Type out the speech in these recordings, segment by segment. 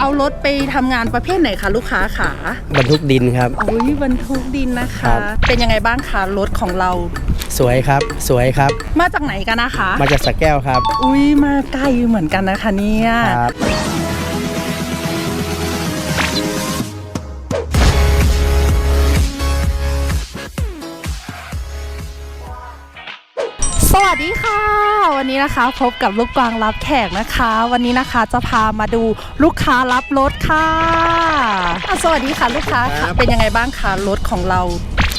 เอารถไปทำงานประเภทไหนคะลูกค้าขาบรรทุกดินครับ โอ้ยบรรทุกดินนะครัคะ บ เป็นยังไงบ้างคะรถของเรา สวยครับ สวยครับ มาจากไหนกันนะคะ มาจากสระแก้วครับ อุ้ยมาไกลเหมือนกันนะคะเนี่ย ครับ วัสดีค่ะ วันนี้นะคะพบกับลูกกวางรับแขกนะคะ วันนี้นะคะจะพามาดูลูกค้ารับรถค่ะอะสวัสดีค่ะลูกค้าครัค่ะบเป็นยังไงบ้างคะรถของเรา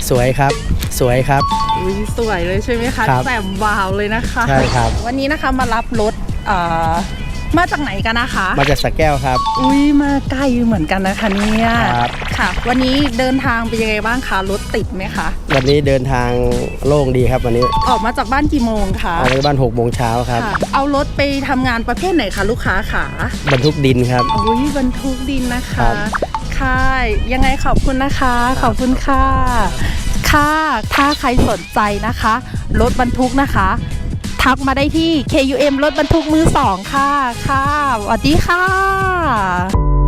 สวยครับ สวยครับอุ้ยสวยเลยใช่ไหมคะครับแจ่มวาวเลยนะคะ ใช่ครับ วันนี้นะคะมารับรถเอ่อ มาจากไหนกันนะคะ มาจากสระแก้วครับ อุ้ยมาไกลเหมือนกันนะคะเนี่ยครับ ค่ะ วันนี้เดินทางเป็นยังไงบ้างคะรถติดไหมคะ วันนี้เดินทางโล่งดีครับวันนี้ออกมาจากบ้านกี่โมงคะออกจากบ้าน6โมงเช้าครับค่ะเอารถไปทำงานประเภทไหนคะลูกค้าขาบรรทุกดินครับ อุ้ยบรรทุกดินนะครัคะ บ ค่ะ ยังไงขอบคุณนะคะ ขอบคุณค่ะ ค่ะ ถ้าใครสนใจนะคะ รถบรรทุกนะคะ ทักมาได้ที่ KUM รถบรรทุกมือสองค่ะ ค่ะสวัสดีค่ะ